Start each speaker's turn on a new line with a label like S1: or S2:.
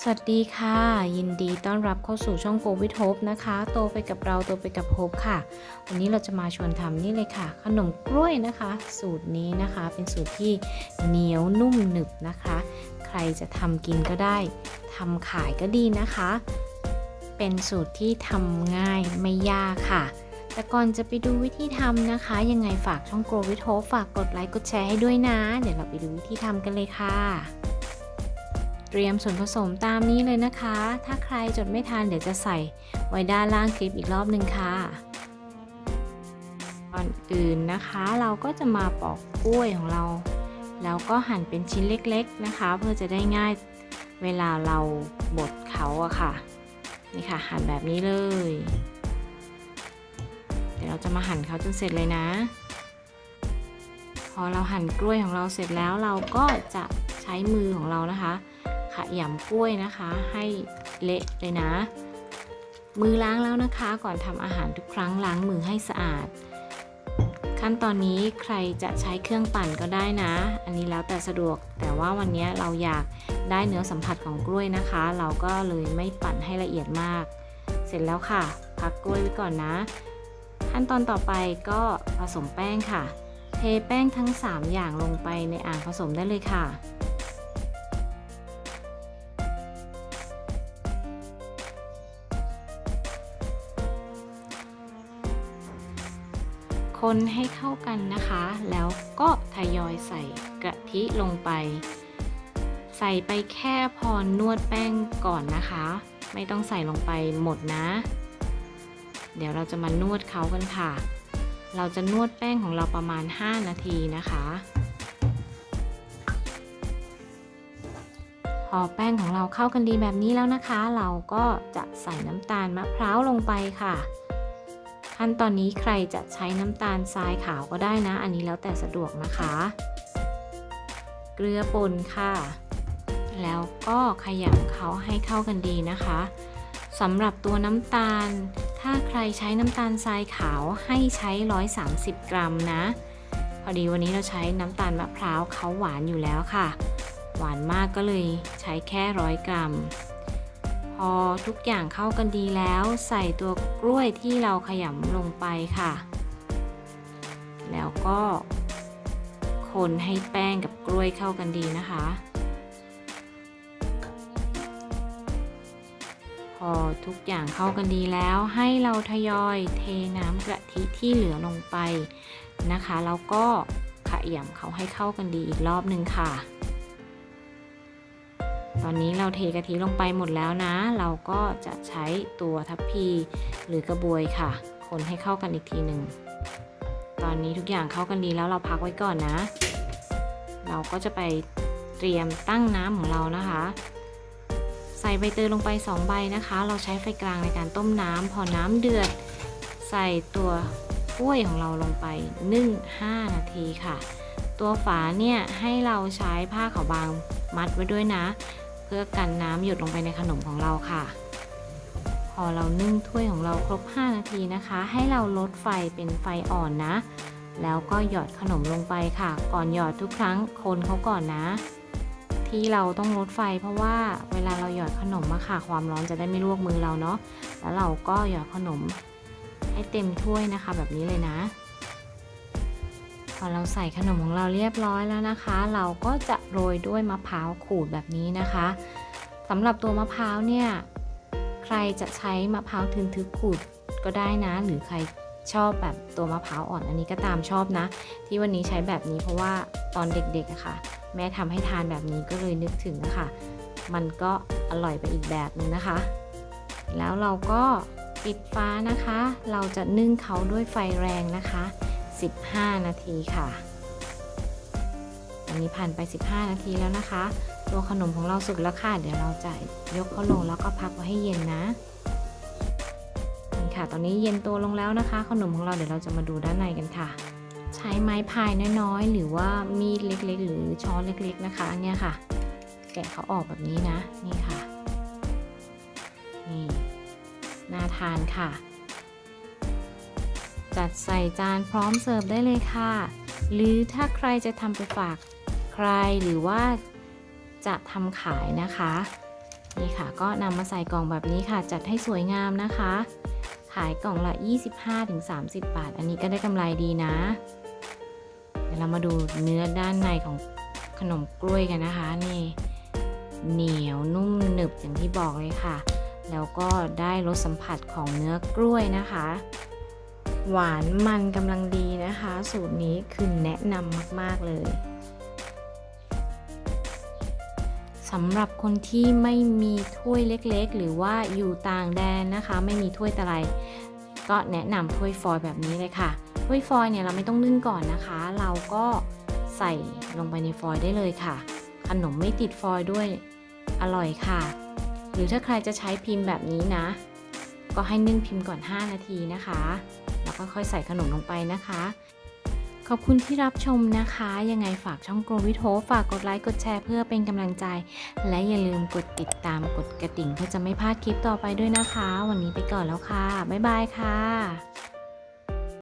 S1: สวัสดีค่ะ ยินดีต้อนรับเข้าสู่ช่องโกวิทโฮปนะคะ โตไปกับเราโตไปกับโฮปค่ะ วันนี้เราจะมาชวนทำนี่เลยค่ะ ขนมกล้วยนะคะ สูตรนี้นะคะเป็นสูตรที่เหนียวนุ่มหนึบนะคะ ใครจะทำกินก็ได้ทำขายก็ดีนะคะ เป็นสูตรที่ทำง่ายไม่ยากค่ะแต่ก่อนจะไปดูวิธีทำนะคะ ยังไงฝากช่องโกวิทโฮปฝากกดไลค์กดแชร์ให้ด้วยนะ เดี๋ยวเราไปดูวิธีทำกันเลยค่ะ เตรียมส่วนผสมตามนี้เลยนะคะ ถ้าใครจดไม่ทันเดี๋ยวจะใส่ไว้ด้านล่างคลิปอีกรอบหนึ่งค่ะก่อนอื่นนะคะเราก็จะมาปอกกล้วยของเรา แล้วก็หั่นเป็นชิ้นเล็กๆนะคะ เพื่อจะได้ง่ายเวลาเราบดเขาอะค่ะนี่ค่ะหั่นแบบนี้เลย เดี๋ยวเราจะมาหั่นเขาจนเสร็จเลยนะ พอเราหั่นกล้วยของเราเสร็จแล้วเราก็จะใช้มือของเรานะคะ ขยำกล้วยนะคะ ให้เละเลยนะ มือล้างแล้วนะคะ ก่อนทำอาหารทุกครั้งล้างมือให้สะอาด ขั้นตอนนี้ใครจะใช้เครื่องปั่นก็ได้นะ อันนี้แล้วแต่สะดวก แต่ว่าวันนี้เราอยากได้เนื้อสัมผัสของกล้วยนะคะ เราก็เลยไม่ปั่นให้ละเอียดมาก เสร็จแล้วค่ะ พักกล้วยไว้ก่อนนะ ขั้นตอนต่อไปก็ผสมแป้งค่ะ เทแป้งทั้ง 3 อย่างลงไปในอ่างผสมได้เลยค่ะ คนให้เข้ากันนะคะ แล้วก็ทยอยใส่กะทิลงไป ใส่ไปแค่พอนวดแป้งก่อนนะคะ ไม่ต้องใส่ลงไปหมดนะ เดี๋ยวเราจะมานวดเขากันค่ะ เราจะนวดแป้งของเราประมาณ 5 นาทีนะคะ พอแป้งของเราเข้ากันดีแบบนี้แล้วนะคะ เราก็จะใส่น้ำตาลมะพร้าวลงไปค่ะ ขั้นตอนนี้ใครจะใช้น้ำตาลทรายขาวก็ได้นะ อันนี้แล้วแต่สะดวกนะคะ เกลือป่นค่ะ แล้วก็ขยำเขาให้เข้ากันดีนะคะสำหรับตัวน้ำตาล ถ้าใครใช้น้ำตาลทรายขาวให้ใช้ 130 กรัมนะ พอดีวันนี้เราใช้น้ำตาลมะพร้าวเขาหวานอยู่แล้วค่ะ หวานมากก็เลยใช้แค่ร้อยกรัม พอทุกอย่างเข้ากันดีแล้ว ใส่ตัวกล้วยที่เราขยำลงไปค่ะ แล้วก็คนให้แป้งกับกล้วยเข้ากันดีนะคะ พอทุกอย่างเข้ากันดีแล้วให้เราทยอยเทน้ำกะทิที่เหลือลงไปนะคะ แล้วก็ขยำเขาให้เข้ากันดีอีกรอบหนึ่งค่ะ ตอนนี้เราเทกะทิลงไปหมดแล้วนะ เราก็จะใช้ตัวทัพพีหรือกระบวยค่ะ คนให้เข้ากันอีกทีหนึ่ง ตอนนี้ทุกอย่างเข้ากันดีแล้วเราพักไว้ก่อนนะ เราก็จะไปเตรียมตั้งน้ำของเรานะคะ ใส่ใบเตยลงไป 2 ใบนะคะ เราใช้ไฟกลางในการต้มน้ำพอน้ำเดือด ใส่ตัวกล้วยของเราลงไปนึ่ง5นาทีค่ะ ตัวฝาเนี่ยให้เราใช้ผ้าขาวบางมัดไว้ด้วยนะ พื่อกันน้ำหยดลงไปในขนมของเราค่ะ พอเรานึ่งถ้วยของเราครบ 5 นาทีนะคะ ให้เราลดไฟเป็นไฟอ่อนนะ แล้วก็หยอดขนมลงไปค่ะ ก่อนหยอดทุกครั้งคนเขาก่อนนะ ที่เราต้องลดไฟเพราะว่าเวลาเราหยอดขนมอะค่ะ ความร้อนจะได้ไม่ลวกมือเราเนาะแล้วเราก็หยอดขนมให้เต็มถ้วยนะคะ แบบนี้เลยนะ อเราใส่ขนมของเราเรียบร้อยแล้วนะคะ เราก็จะโรยด้วยมะพร้าวขูดแบบนี้นะคะสำหรับตัวมะพร้าวเนี่ยใครจะใช้มะพร้าวทึนทึกขูดก็ได้นะ หรือใครชอบแบบตัวมะพร้าวอ่อนอันนี้ก็ตามชอบนะ ที่วันนี้ใช้แบบนี้เพราะว่าตอนเด็กๆอะค่ะ แม่ทำให้ทานแบบนี้ก็เลยนึกถึงนะคะมันก็อร่อยไปอีกแบบนึงนะคะ แล้วเราก็ปิดฟ้านะคะ เราจะนึ่งเขาด้วยไฟแรงนะคะ 15 นาทีค่ะอันนี้ผ่านไป 15 นาทีแล้วนะคะ ตัวขนมของเราสุกแล้วค่ะ เดี๋ยวเราจะยกเขาลงแล้วก็พักไว้ให้เย็นนะนี่ค่ะ ตอนนี้เย็นตัวลงแล้วนะคะ ขนมของเราเดี๋ยวเราจะมาดูด้านในกันค่ะ ใช้ไม้พายน้อยๆ หรือว่ามีดเล็กๆ หรือช้อนเล็กๆ นะคะเนี่ยค่ะ แกะเขาออกแบบนี้นะ นี่ค่ะ นี่ น่าทานค่ะ จัดใส่จานพร้อมเสิร์ฟได้เลยค่ะ หรือถ้าใครจะทำไปฝากใครหรือว่าจะทำขายนะคะ นี่ค่ะก็นำมาใส่กล่องแบบนี้ค่ะ จัดให้สวยงามนะคะ ขายกล่องละ 25-30 บาท อันนี้ก็ได้กำไรดีนะ เดี๋ยวเรามาดูเนื้อด้านในของขนมกล้วยกันนะคะนี่เหนียวนุ่มหนึบอย่างที่บอกเลยค่ะ แล้วก็ได้รสสัมผัสของเนื้อกล้วยนะคะ หวานมันกำลังดีนะคะ สูตรนี้คือแนะนำมาก ๆ เลยสำหรับคนที่ไม่มีถ้วยเล็กๆ หรือว่าอยู่ต่างแดนนะคะ ไม่มีถ้วยตะไลก็แนะนำถ้วยฟอยล์แบบนี้เลยค่ะ ถ้วยฟอยล์เนี่ยเราไม่ต้องนึ่งก่อนนะคะ เราก็ใส่ลงไปในฟอยล์ได้เลยค่ะ ขนมไม่ติดฟอยล์ด้วยอร่อยค่ะ หรือถ้าใครจะใช้พิมพ์แบบนี้นะ ก็ให้นึ่งพิมพ์ก่อน 5 นาทีนะคะ แล้วก็ค่อยใส่ขนมลงไปนะคะ ขอบคุณที่รับชมนะคะ ยังไงฝากช่องโกรวิทโฮฝากกดไลค์กดแชร์เพื่อเป็นกำลังใจ และอย่าลืมกดติดตามกดกระดิ่งเพื่อจะไม่พลาดคลิปต่อไปด้วยนะคะ วันนี้ไปก่อนแล้วค่ะ บ๊ายบายค่ะ